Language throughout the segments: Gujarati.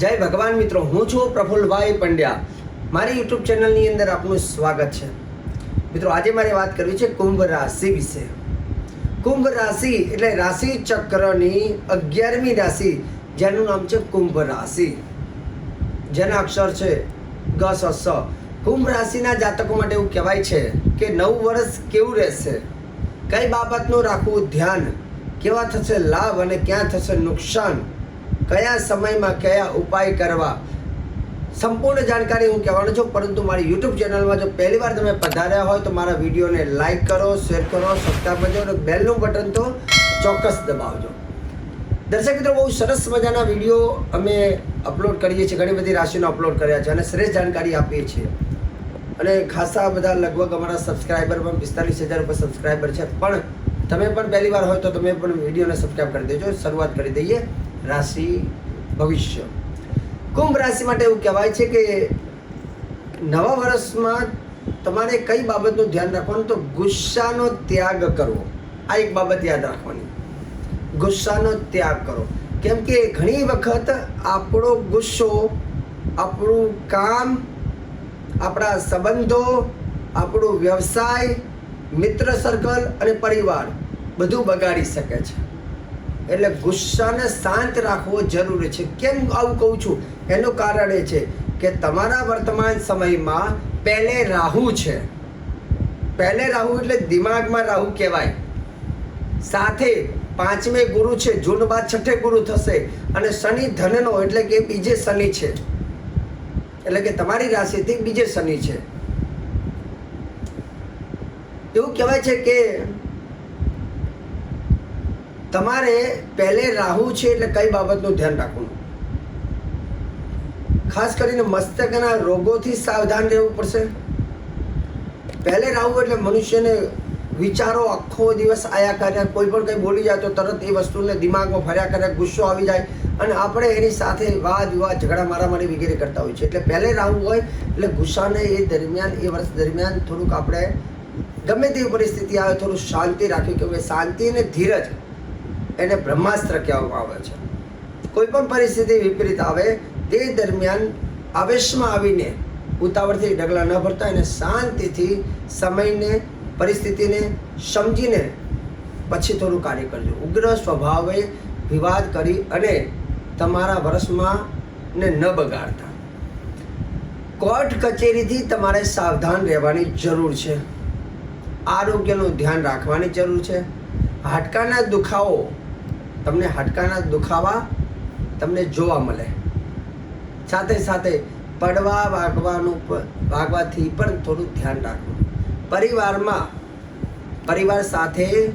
જય ભગવાન મિત્રો, હું છું પ્રફુલ્લભાઈ પંડ્યા. મારી યુટ્યુબ ચેનલની અંદર આપનું સ્વાગત છે. મિત્રો, આજે મારે વાત કરવી છે કુંભ રાશિ વિશે. કુંભ રાશિ એટલે રાશિ ચક્રની અગિયારમી રાશિ, જેનું નામ છે કુંભ રાશિ. જેના અક્ષર છે ગ સ સ. કુંભ રાશિના જાતકો માટે એવું કહેવાય છે કે નવ વર્ષ કેવું રહેશે? કઈ બાબતનું રાખવું ધ્યાન? કેવા થશે લાભ અને ક્યાં થશે નુકસાન? કયા સમયમાં કયા ઉપાય કરવા? સંપૂર્ણ જાણકારી હું કહેવાનો છું, પરંતુ મારી યુટ્યુબ ચેનલમાં જો પહેલી વાર તમે પધાર્યા હોય તો મારા વિડીયોને લાઈક કરો શેર કરો સબસ્ક્રાઈબ કરજો અને બેલનું બટન તો ચોક્કસ દબાવજો. દર્શક મિત્રો, બહુ સરસ મજાના વીડિયો અમે અપલોડ કરીએ છીએ, ઘણી બધી રાશિનો અપલોડ કર્યા છે અને શ્રેષ્ઠ જાણકારી આપીએ છીએ. અને ખાસા બધા લગભગ અમારા સબસ્ક્રાઈબર પણ પિસ્તાલીસ હજાર ઉપર સબસ્ક્રાઈબર છે. પણ તમે પણ પહેલી વાર હોય તો તમે પણ વિડીયોને સબસ્ક્રાઈબ કરી દેજો, શરૂઆત કરી દઈએ. રાશિ ભવિષ્ય. કુંભ રાશિ માટે એવું કહેવાય છે કે નવા વર્ષમાં તમારે કઈ બાબતનું ધ્યાન રાખવાનું? તો ગુસ્સાનો ત્યાગ કરવો. આ એક બાબત યાદ રાખવાની. ગુસ્સાનો ત્યાગ કરો. કેમ કે ઘણી વખત આપણો ગુસ્સો, આપણું કામ, આપણા સંબંધો, આપણો વ્યવસાય, મિત્ર સર્કલ અને પરિવાર બધું બગાડી શકે છે. એટલે ગુસ્સાને શાંત રાખવો જરૂરી છે. કેમ આવું કહું છું? એનું કારણ એ છે કે તમારા વર્તમાન સમયમાં પહેલે રાહુ છે. પહેલે રાહુ એટલે દિમાગમાં રાહુ કહેવાય. સાથે પાંચમે ગુરુ છે, જૂન બાદ છઠ્ઠે ગુરુ થશે અને શનિ ધનનો એટલે કે બીજે શનિ છે. એટલે કે તમારી રાશિથી બીજે શનિ છે. એવું કહેવાય છે કે તમારે પહેલે રાહુ છે એટલે કઈ બાબતનું ધ્યાન રાખવું? ખાસ કરીને મસ્તકના રોગોથી સાવધાન રહેવું પડશે. પહેલે રાહુ એટલે મનુષ્યને વિચારો આખો દિવસ આયા કર્યા, કોઈ પણ કંઈ બોલી જાય તો તરત એ વસ્તુને દિમાગમાં ફર્યા કર્યા ગુસ્સો આવી જાય અને આપણે એની સાથે વાદ વિવાદ, ઝઘડા મારામારી વગેરે કરતા હોય છે એટલે પહેલે રાહુ હોય એટલે ગુસ્સાને એ દરમિયાન, એ વર્ષ દરમિયાન થોડુંક આપણે ગમે તેવી પરિસ્થિતિ આવે, થોડું શાંતિ રાખવી કે શાંતિ અને ધીરજ એને બ્રહ્માસ્ત્ર કહેવામાં આવે છે. કોઈ પણ પરિસ્થિતિ વિપરીત આવે, તે દરમિયાન આવેશમાં આવીને ઉતાવળથી ડગલા ન ભરતા એને શાંતિથી સમયને, પરિસ્થિતિને સમજીને પછી થોડું કાર્ય કરજો. ઉગ્ર સ્વભાવે વિવાદ કરી અને તમારા વર્ષમાં ને ન બગાડતા. કોર્ટ કચેરીથી તમારે સાવધાન રહેવાની જરૂર છે. આરોગ્યનું ધ્યાન રાખવાની જરૂર છે. હાડકાના દુખાવો તમને હાડકાના દુખાવા તમને જોવા મળે. સાથે સાથે પડવા વાગવાનું વાગવાથી પણ થોડું ધ્યાન રાખવું. પરિવારમાં, પરિવાર સાથે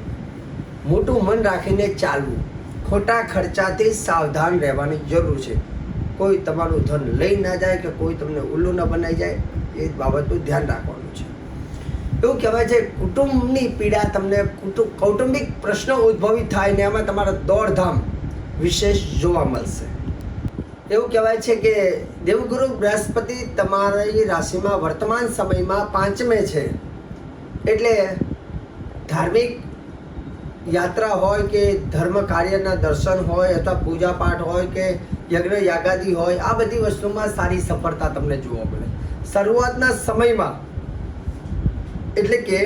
મોટું મન રાખીને ચાલવું. ખોટા ખર્ચાથી સાવધાન રહેવાની જરૂર છે. કોઈ તમારું ધન લઈ ના જાય કે કોઈ તમને ઉલ્લું ન બનાવી જાય, એ બાબતનું ધ્યાન રાખવાનું છે. એવું કહેવાય છે, કુટુંબની પીડા તમને કુટુંબ કૌટુંબિક પ્રશ્નો ઉદ્ભવિત થાય ને એમાં તમારા દોડધામ વિશેષ જોવા મળશે. એવું કહેવાય છે કે, દેવગુરુ બૃહસ્પતિ તમારી રાશિમાં વર્તમાન સમયમાં પાંચમે છે. એટલે ધાર્મિક યાત્રા હોય કે ધર્મ કાર્યના દર્શન હોય અથવા પૂજા પાઠ હોય કે યજ્ઞ યાગાદી હોય, આ બધી વસ્તુમાં સારી સફળતા તમને જોવા મળે. શરૂઆતના સમયમાં એટલે કે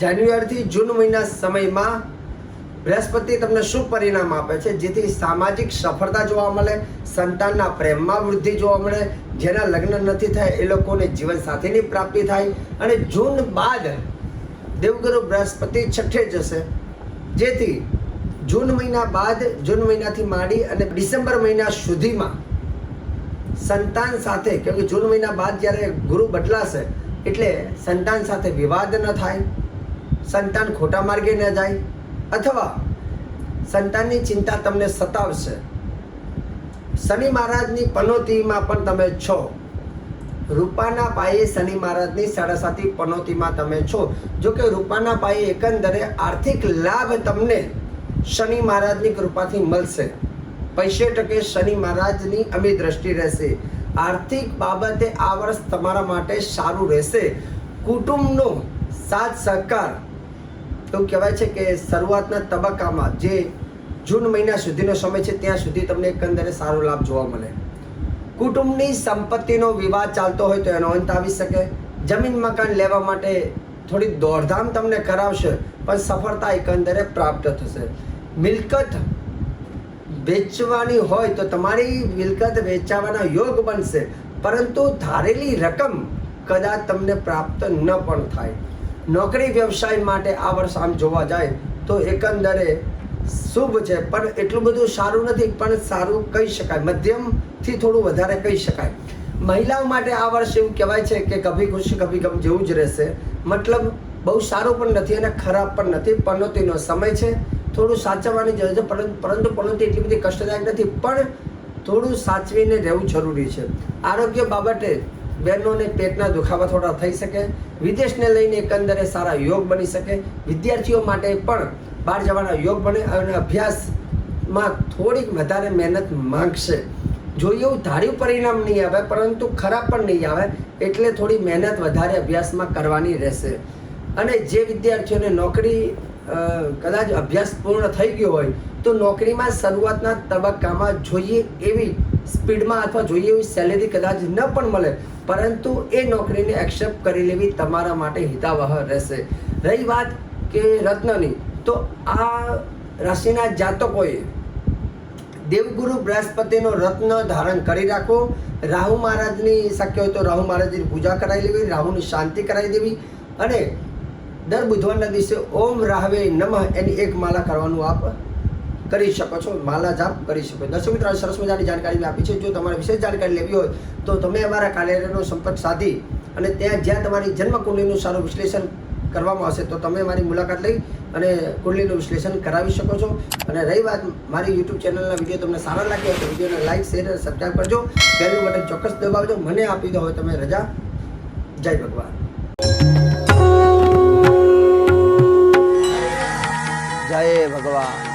જાન્યુઆરીથી જૂન મહિના સમયમાં બૃહસ્પતિ તમને શું પરિણામ આપે છે, જેથી સામાજિક સફળતા જોવા મળે, સંતાનના પ્રેમમાં વૃદ્ધિ જોવા મળે, જેના લગ્ન નથી થાય એ લોકોને જીવન સાથીની પ્રાપ્તિ થાય અને જૂન બાદ દેવગુરુ બૃહસ્પતિ છઠ્ઠે જશે. જેથી જૂન મહિના બાદ, જૂન મહિનાથી માંડી અને ડિસેમ્બર મહિના સુધીમાં સંતાન સાથે, કેમ કે જૂન મહિના બાદ જ્યારે ગુરુ બદલાશે એટલે સંતાન સાથે વિવાદ ન થાય, સંતાન ખોટા માર્ગે ન જાય, અથવા સંતાનની ચિંતા તમને સતાવશે. શનિ મહારાજની પનોતીમાં પણ તમે છો. રૂપાના પાયે શનિ મહારાજની સાડાસાતી પનોતીમાં તમે છો. જો કે રૂપાના પાયે એકંદરે આર્થિક લાભ તમને શનિ મહારાજની કૃપાથી મળશે. પૈસે ટકે શનિ મહારાજની અમી દ્રષ્ટિ રહેશે. આર્થિક બાબતે આ વર્ષ તમારા માટે સારું રહેશે. કુટુંબનો સાથ સહકાર એવું કહેવાય છે કે શરૂઆતના તબક્કામાં જે જૂન મહિના સુધીનો સમય છે, ત્યાં સુધી તમને એકંદરે સારો લાભ જોવા મળે. કુટુંબની સંપત્તિનો વિવાદ ચાલતો હોય તો એનો અંત આવી શકે. જમીન મકાન લેવા માટે થોડી દોડધામ તમને કરાવશે, પણ સફળતા એકંદરે પ્રાપ્ત થશે. મિલકત વેચવાની હોય તો તમારી મિલકત વેચાવાના યોગ બનશે. પરંતુ ધારેલી રકમ કદાચ તમને પ્રાપ્ત ન પણ થાય. નોકરી વ્યવસાય માટે આ વર્ષ આમ જોવા જાય તો એકંદરે શુભ છે. પણ એટલું બધું સારું નથી, પણ સારું કહી શકાય. મધ્યમથી થોડું વધારે કહી શકાય. મહિલાઓ માટે આ વર્ષ એવું કહેવાય છે કે કભી ખુશી, કભી ગમ જેવું જ રહેશે. મતલબ બહુ સારું પણ નથી અને ખરાબ પણ નથી. પનોતીનો સમય છે. થોડું સાચવવાની જરૂર છે, પરંતુ પરંતુ એટલી બધી કષ્ટદાયક નથી, પણ થોડું સાચવીને રહેવું જરૂરી છે. આરોગ્ય બાબતે બહેનોને પેટના દુખાવા થોડા થઈ શકે, વિદેશને લઈને એકંદરે સારા યોગ બની શકે, વિદ્યાર્થીઓ માટે પણ બહાર જવાના યોગ બને અને અભ્યાસમાં થોડીક વધારે મહેનત માંગશે. જોઈએ એવું ધાર્યું પરિણામ નહીં આવે, પરંતુ ખરાબ પણ નહીં આવે, એટલે થોડી મહેનત વધારે અભ્યાસમાં કરવાની રહેશે. અને જે વિદ્યાર્થીઓને નોકરી કદાચ અભ્યાસ પૂર્ણ થઈ ગયો હોય, તો નોકરીમાં શરૂઆતના તબક્કામાં જોઈએ એવી સ્પીડમાં અથવા જોઈએ એવી સેલેરી કદાચ ન પણ મળે, પરંતુ એ નોકરીને એક્સેપ્ટ કરી લેવી તમારા માટે હિતાવહ રહેશે. રહી વાત કે રત્નની, તો આ રાશિના જાતકોએ દેવગુરુ બૃહસ્પતિનો રત્ન ધારણ કરી રાખો. રાહુ મહારાજની શક્ય હોય તો રાહુ મહારાજની પૂજા કરાવી લેવી, રાહુની શાંતિ કરાવી દેવી અને દર બુધવારના દિવસે ઓમ રાહવે નમઃ એની એક માલા કરવાનું આપ કરી શકો છો, માલા જાપ કરી શકો. દર્શક મિત્રો સરસ મજાની જાણકારી મેં આપી છે. જો તમારે વિશેષ જાણકારી લેવી હોય તો તમે અમારા કાર્યાલયનો સંપર્ક સાધી અને ત્યાં જ્યાં તમારી જન્મકુંડલીનું સારું વિશ્લેષણ કરવામાં આવશે તો તમે મારી મુલાકાત લઈ અને કુંડલીનું વિશ્લેષણ કરાવી શકો છો. અને રહી વાત મારી યુટ્યુબ ચેનલના વીડિયો તમને સારા લાગ્યા તો વિડીયોને લાઈક શેર અને સબસ્ક્રાઈબ કરજો. બેલનું બટન ચોક્કસ દબાવજો. મને આપી દો હવે તમે રજા. જય ભગવાન. जय भगवान